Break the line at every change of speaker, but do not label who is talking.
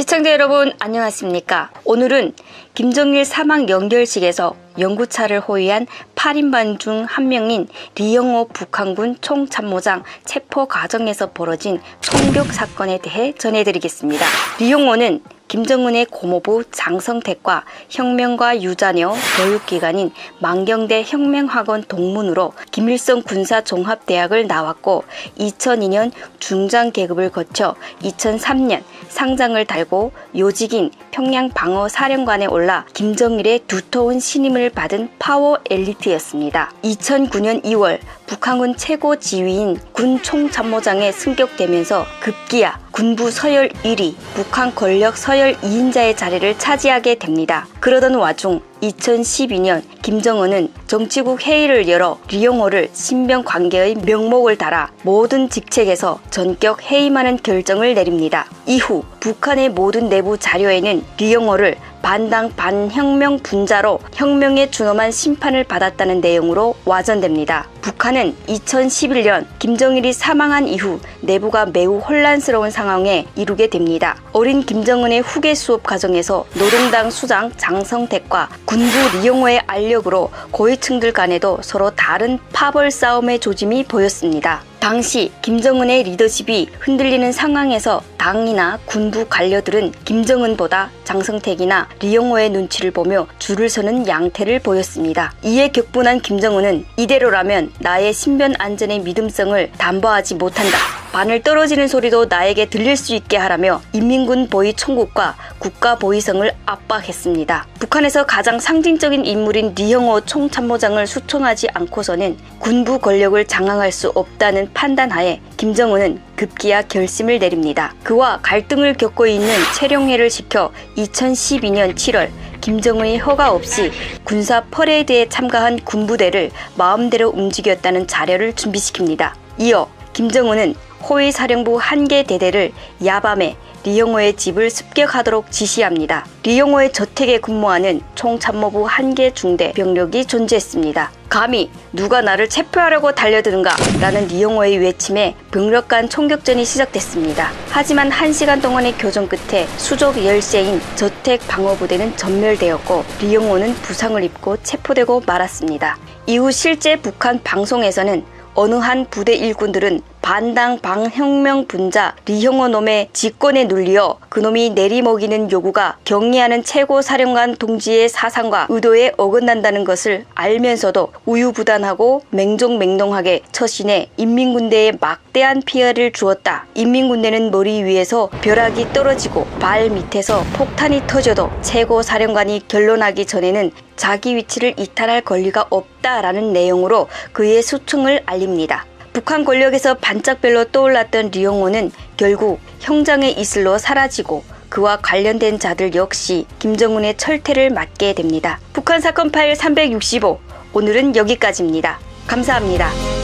시청자 여러분 안녕하십니까? 오늘은 김정일 사망 연결식에서 연구차를 호위한 8인반 중 한 명인 리영호 북한군 총참모장 체포 과정에서 벌어진 총격 사건에 대해 전해드리겠습니다. 리영호는 김정은의 고모부 장성택과 혁명과 유자녀 교육기관인 만경대 혁명학원 동문으로 김일성 군사종합대학을 나왔고 2002년 중장 계급을 거쳐 2003년 상장을 달고 요직인 평양 방어 사령관에 올라 김정일의 두터운 신임을 받은 파워 엘리트였습니다. 2009년 2월 북한군 최고 지휘인 군 총참모장에 승격되면서 급기야 군부 서열 1위, 북한 권력 서열 2인자의 자리를 차지하게 됩니다. 그러던 와중 2012년 김정은은 정치국 회의를 열어 리용호를 신병 관계의 명목을 달아 모든 직책에서 전격 해임하는 결정을 내립니다. 이후 북한의 모든 내부 자료에는 리용호를 반당 반혁명 분자로 혁명에 준엄한 심판을 받았다는 내용으로 와전됩니다. 북한은 2011년 김정일이 사망한 이후 내부가 매우 혼란스러운 상황에 이르게 됩니다. 어린 김정은의 후계 수업 과정에서 노동당 수장 장성택과 군부 리용호의 알력으로 고위층들 간에도 서로 다른 파벌 싸움의 조짐이 보였습니다. 당시 김정은의 리더십이 흔들리는 상황에서 당이나 군부 관료들은 김정은보다 장성택이나 리용호의 눈치를 보며 줄을 서는 양태를 보였습니다. 이에 격분한 김정은은 이대로라면 나의 신변 안전의 믿음성을 담보하지 못한다. 바늘 떨어지는 소리도 나에게 들릴 수 있게 하라며 인민군 보위 총국과 국가 보위성을 압박했습니다. 북한에서 가장 상징적인 인물인 리형호 총참모장을 수청하지 않고서는 군부 권력을 장악할 수 없다는 판단하에 김정은은 급기야 결심을 내립니다. 그와 갈등을 겪고 있는 최룡해를 시켜 2012년 7월 김정은이 허가 없이 군사 퍼레이드에 참가한 군부대를 마음대로 움직였다는 자료를 준비시킵니다. 이어 김정은은 호위 사령부 한 개 대대를 야밤에 리용호의 집을 습격하도록 지시합니다. 리용호의 저택에 근무하는 총참모부 한 개 중대 병력이 존재했습니다. 감히 누가 나를 체포하려고 달려드는가 라는 리용호의 외침에 병력 간 총격전이 시작됐습니다. 하지만 한시간 동안의 교전 끝에 수족 열세인 저택 방어부대는 전멸되었고 리용호는 부상을 입고 체포되고 말았습니다. 이후 실제 북한 방송에서는 어느 한 부대 일꾼들은 반당 방혁명 분자 리형호 놈의 직권에 눌리어 그놈이 내리먹이는 요구가 경의하는 최고 사령관 동지의 사상과 의도에 어긋난다는 것을 알면서도 우유부단하고 맹종맹동하게 처신해 인민군대에 막대한 피해를 주었다. 인민군대는 머리 위에서 벼락이 떨어지고 발 밑에서 폭탄이 터져도 최고 사령관이 결론하기 전에는 자기 위치를 이탈할 권리가 없다라는 내용으로 그의 수청을 알립니다. 북한 권력에서 반짝별로 떠올랐던 리용호는 결국 형장의 이슬로 사라지고 그와 관련된 자들 역시 김정은의 철퇴를 맞게 됩니다. 북한 사건 파일 365 오늘은 여기까지입니다. 감사합니다.